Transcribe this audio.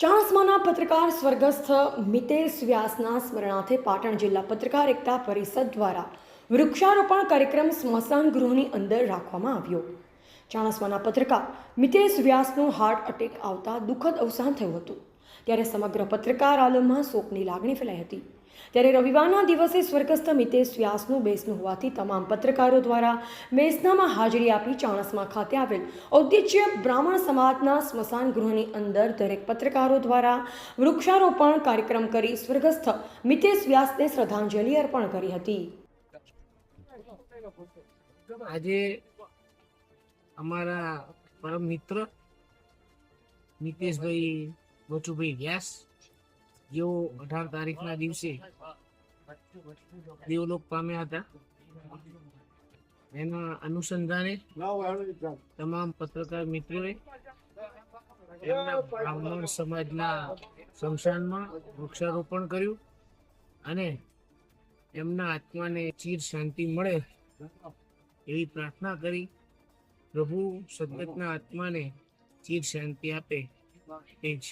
ચાણસ્માના પત્રકાર સ્વર્ગસ્થ મિતેશ વ્યાસના સ્મરણાર્થે પાટણ જિલ્લા પત્રકાર એકતા પરિષદ દ્વારા વૃક્ષારોપણ કાર્યક્રમ સ્મશાન ગૃહની અંદર રાખવામાં આવ્યો. ચાણસ્માના પત્રકાર મિતેશ વ્યાસનું હાર્ટ એટેક આવતા દુઃખદ અવસાન થયું હતું. ત્યારે સમગ્ર પત્રકાર આલમમાં શોકની લાગણી ફેલાઈ હતી. ત્યારે રવિવારના દિવસે સ્વર્ગસ્થ મિતેશ વ્યાસનું બેસનું હોવાથી તમામ પત્રકારો દ્વારા બેસનામાં હાજરી આપી ચાણસમાં ખાતે આવેલ ઔદ્યોજ્ય બ્રાહ્મણ સમાજના સ્મશાન ગૃહની અંદર દરેક પત્રકારો દ્વારા વૃક્ષારોપણ કાર્યક્રમ કરી સ્વર્ગસ્થ મિતેશ વ્યાસને શ્રદ્ધાંજલિ અર્પણ કરી હતી. આજે અમારા પરમ મિત્ર મિતેશભાઈ ગોચુભાઈ વ્યાસ જેઓ અઢાર તારીખના દિવસે દેવલોક પામ્યા હતા, એના અનુસંધાને તમામ પત્રકાર મિત્રોએ બ્રાહ્મણ સમાજના શમશાનમાં વૃક્ષારોપણ કર્યું અને એમના આત્માને ચીર શાંતિ મળે એવી પ્રાર્થના કરી પ્રભુ સદગતના આત્માને ચીર શાંતિ આપે એ જ.